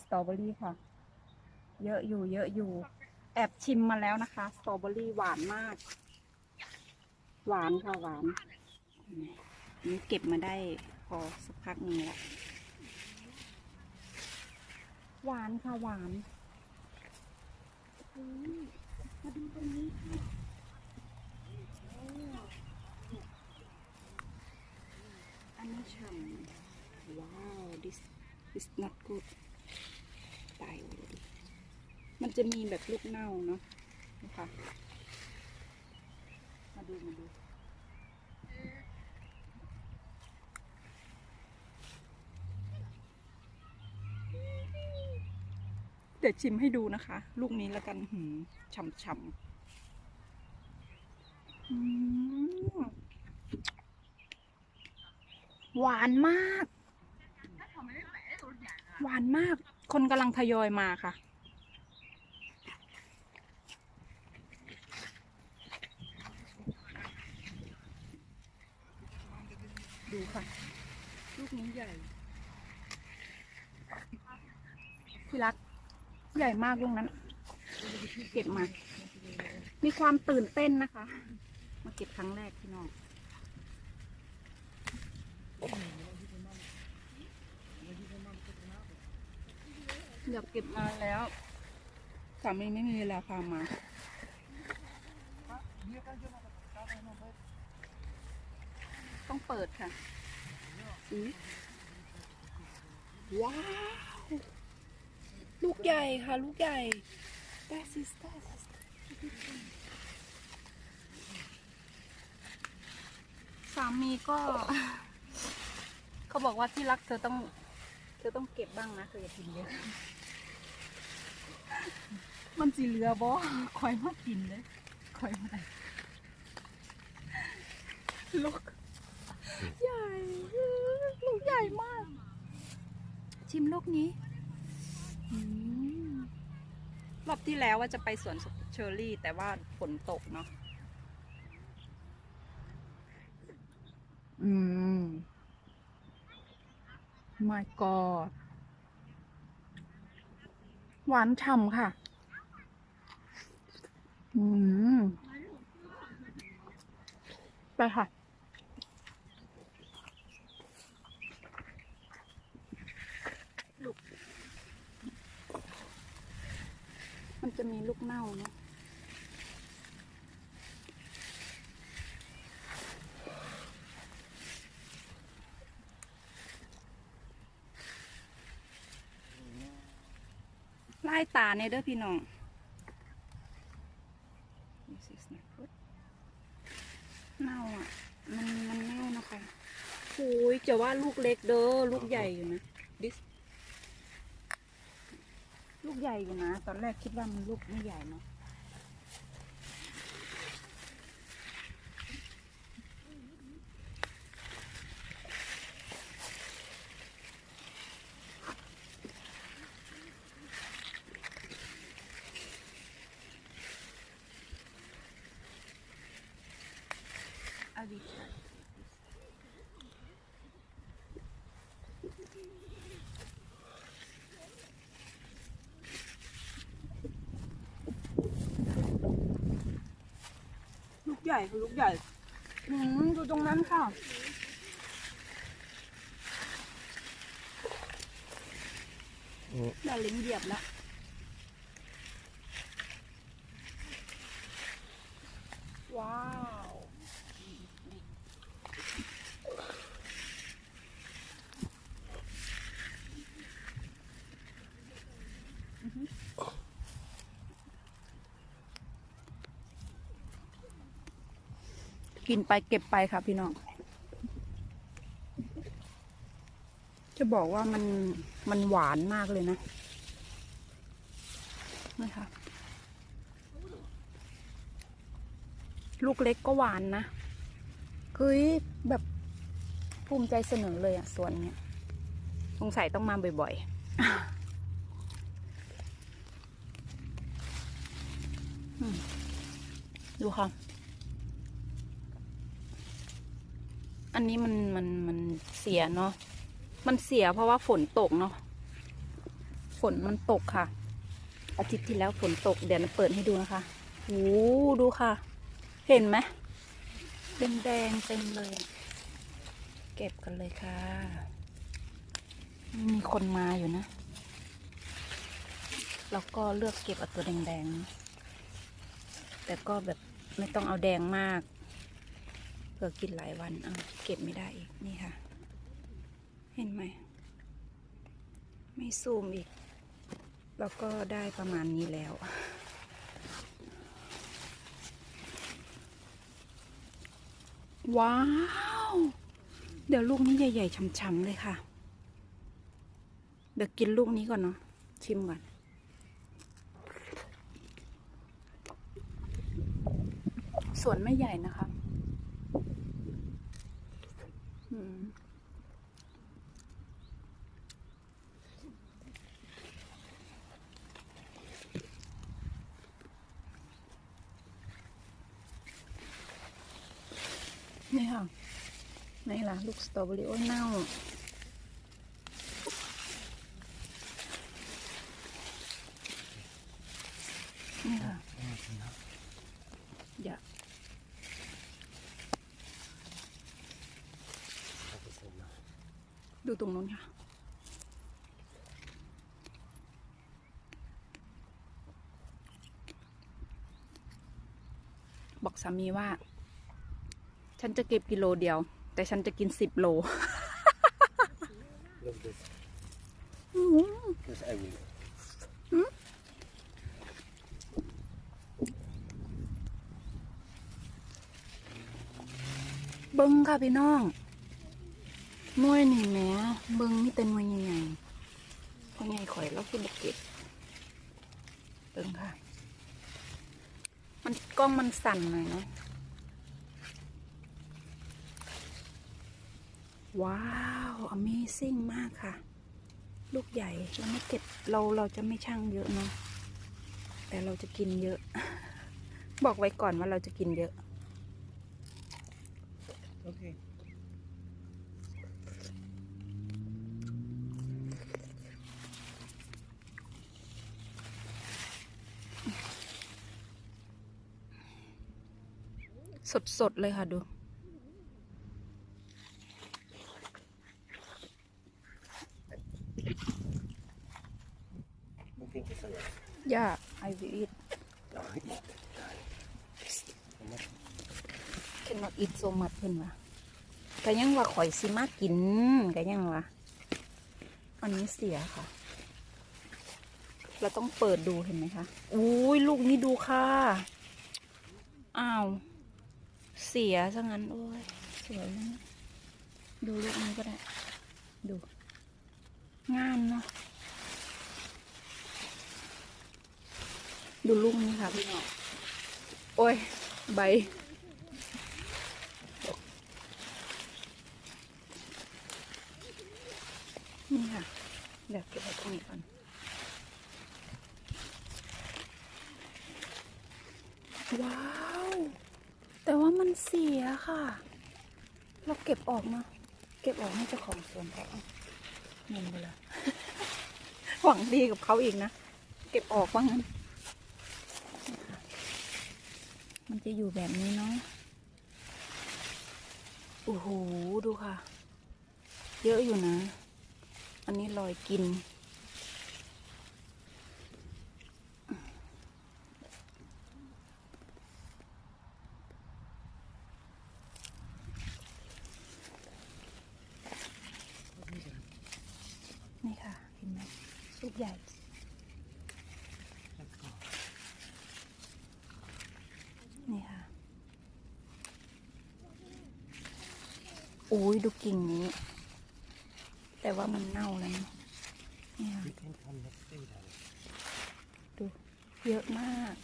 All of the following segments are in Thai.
สตรอเบอรี่ค่ะ เยอะอยู่ เยอะอยู่ แอบชิมมาแล้วนะคะ สตรอเบอรี่หวานมาก หวานค่ะหวานนี่เก็บมาได้พอสักพักนึงแล้วหวานค่ะหวานมาดูตรงนี้ค่ะอันนี้ฉ่ำว้าว this is not good ตายเลยมันจะมีแบบลูกเน่าเนาะนะคะมาดูมาดูเดี๋ยวชิมให้ดูนะคะ ลูกนี้แล้วกันหืมฉ่ำๆหวานมาก หวานมาก คนกำลังทยอยมาค่ะ ดูค่ะ ลูกนี้ใหญ่ที่รัก ใหญ่มากลูกนั้น เก็บมา มีความตื่นเต้นนะคะ มาเก็บครั้งแรกพี่น้อง อยากเก็บมาแล้วสามีไม่มีเวลาพามา ต้องเปิดค่ะอุ๊ยว้าว ลูกใหญ่ค่ะ ลูกใหญ่ That is that is สามีก็ เขาบอกว่าที่รักเธอต้อง เธอต้องเก็บบ้างนะ เธออย่ากินเยอะ มันสีเหลือบ่คอยมากินเลยคอยมาลูกใหญ่ลูกใหญ่มาก ชิมลูกนี้รอบที่แล้วว่าจะไปสวนเชอร์รี่ แต่ว่าฝนตกเนาะอืม my god หวานฉ่ำค่ะ อืม ไปค่ะ มันจะมีลูกเน่าเนาะ ไล่ตาเนี่ยเด้อพี่น้องเน่าอะ มันมันเน่านะคะโอ้ยจะว่าลูกเล็กเด้อลูกใหญ่อยู่นะดิสลูกใหญ่อยู่นะ ตอนแรกคิดว่ามันลูกไม่ใหญ่เนาะ เอาดีค่ะลูกใหญ่ค่ะลูกใหญ่อืมดูตรงนั้นค่ะอย่าลิ้นเหยียบแล้วว้าว กินไปเก็บไปค่ะพี่น้อง จะบอกว่ามันมันหวานมากเลยนะนี่ค่ะลูกเล็กก็หวานนะเฮ้ยแบบภูมิใจเสนอเลยอะส่วนเนี้ยสงสัยต้องมาบ่อยๆ ดูค่ะ อันนี้มันมันมันเสียเนาะ มันเสียเพราะว่าฝนตกเนาะ ฝนมันตกค่ะ อาทิตย์ที่แล้วฝนตกเดี๋ยวเราเปิดให้ดูนะคะโอ้ดูค่ะ เห็นไหมแดงแดงๆเต็มเลย เก็บกันเลยค่ะ มีคนมาอยู่นะ แล้วก็เลือกเก็บเอาตัวแดงๆนะแต่ก็แบบไม่ต้องเอาแดงมาก เผื่อกินหลายวันเอาเก็บไม่ได้อีกนี่ค่ะ เห็นไหม ไม่ซูมอีก แล้วก็ได้ประมาณนี้แล้ว ว้าว เดี๋ยวลูกนี้ใหญ่ ๆช่ำๆเลยค่ะ เดี๋ยวกินลูกนี้ก่อนเนาะชิมก่อนสวนไม่ใหญ่นะคะ อืม นี่ค่ะไหนล่ะ ลูกสตรอเบอรี่โอ้ยเน่านี่ค่ะอย่าดูตรงนู้นค่ะบอกสามีว่า ฉันจะเก็บกิโลเดียว แต่ฉันจะกินสิบโล Look this. This I will. เบิ้งค่ะพี่น้องหน่วยนี่แหม่เบิ้งนี่เป็นหน่วยใหญ่ๆเพราะใหญ่ข่อยแล้วคือบุกเก็บเบิ้งค่ะ มันกล้องมันสั่นหน่อยเนาะ ว้าว Amazing มากค่ะ ลูกใหญ่เราไม่เก็บเราเราจะไม่ช่างเยอะเนาะแต่เราจะกินเยอะ บอกไว้ก่อนว่าเราจะกินเยอะ Okay. สดๆเลยค่ะดู ย่า I will eat No, eat. cannot eat so much เพิ่นว่าก็ยังว่าข่อยสิมากินก็ยังว่าอันนี้เสียค่ะ เราต้องเปิดดูเห็นไหมคะ อุ้ยลูกนี้ดูค่ะ อ้าว เสียซะงั้น โอ้ยสวยนะดูลูกนี้ก็ได้ ดู งามเนาะ ดูลูกนี้ค่ะพี่น้องโอ้ย ใบ นี่ค่ะ เดี๋ยวเก็บไว้ตรงนี้ก่อนว้าว แต่ว่ามันเสียค่ะ เราเก็บออกเนาะเก็บออกให้เจ้าของสวนเขาเอาเงินไปเลยหวังดีกับเขาอีกนะ เก็บออกว่างั้น มันจะอยู่แบบนี้เนาะ โอ้โห ดูค่ะ เยอะอยู่นะ อันนี้ลอยกินค่ะ เห็นไหมลูกใหญ่ นี่ค่ะ อุ้ยดูกิ่งนี้ แต่ว่ามันเน่าแล้วนะนี่ค่ะ We can come next day then. ดูเยอะมาก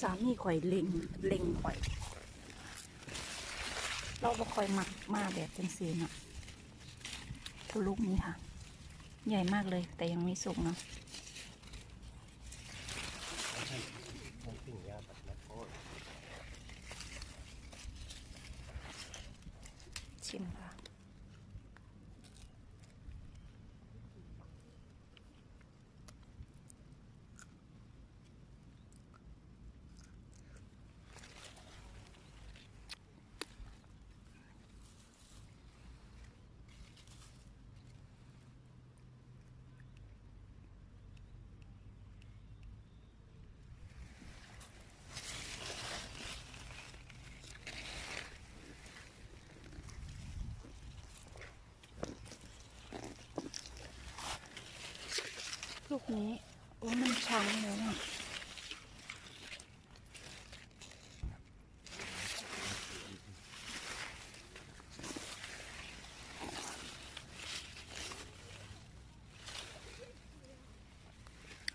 สามีข่อยเล็งเล็งข่อย เราบ่ค่อยหมักมาแบบจังสีเนาะดูลูกนี้ค่ะ ใหญ่มากเลยแต่ยังไม่สุกเนาะ One thing, yeah, but not all. ชิมค่ะ ลูก นี้โอ้มันช้ำแล้วอะ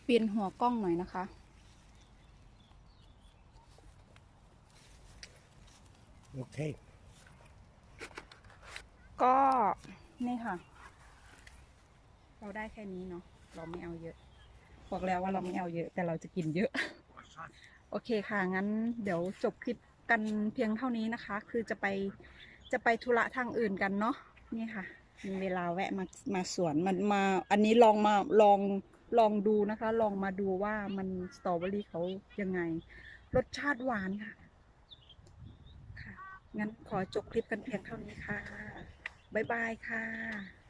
เปลี่ยนหัวกล้องหน่อยนะคะโอเค ก็นี่ค่ะ เราได้แค่นี้เนาะ เราไม่เอาเยอะ บอกแล้วว่าเราไม่เอาเยอะ แต่เราจะกินเยอะ โอเคค่ะ งั้นเดี๋ยวจบคลิปกันเพียงเท่านี้นะคะ คือจะไปจะไปธุระทางอื่นกันเนาะ นี่ค่ะ มีเวลาแวะมามาสวนมันมา อันนี้ลองมาลองลองดูนะคะ ลองมาดูว่ามันสตรอเบอรี่เขายังไง รสชาติหวานค่ะ ค่ะ งั้นขอจบคลิปกันเพียงเท่านี้ค่ะ บ๊ายบายค่ะ